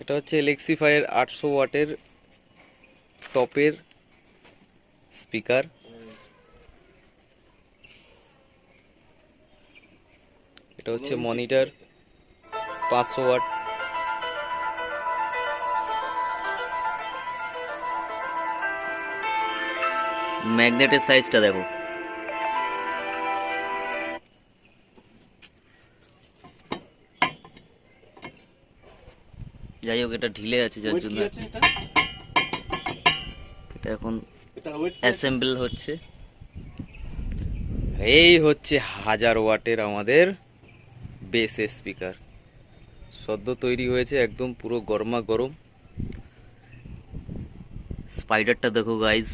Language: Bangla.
এটা হচ্ছে এলেক্সিফাইয়ের আটশো ওয়াটের টপের স্পিকার। এটা হচ্ছে মনিটর পাঁচশো ওয়াট। ম্যাগনেটের সাইজটা দেখো। যাই হোক এটা ঢিলে আছে যার জন্য। এটা? এখন অ্যাসেম্বল হচ্ছে। এই হচ্ছে হাজার ওয়াটের আমাদের বেস স্পিকার সদ্য তৈরি হয়েছে একদম পুরো গরমা গরম স্পাইডারটা দেখো গাইজ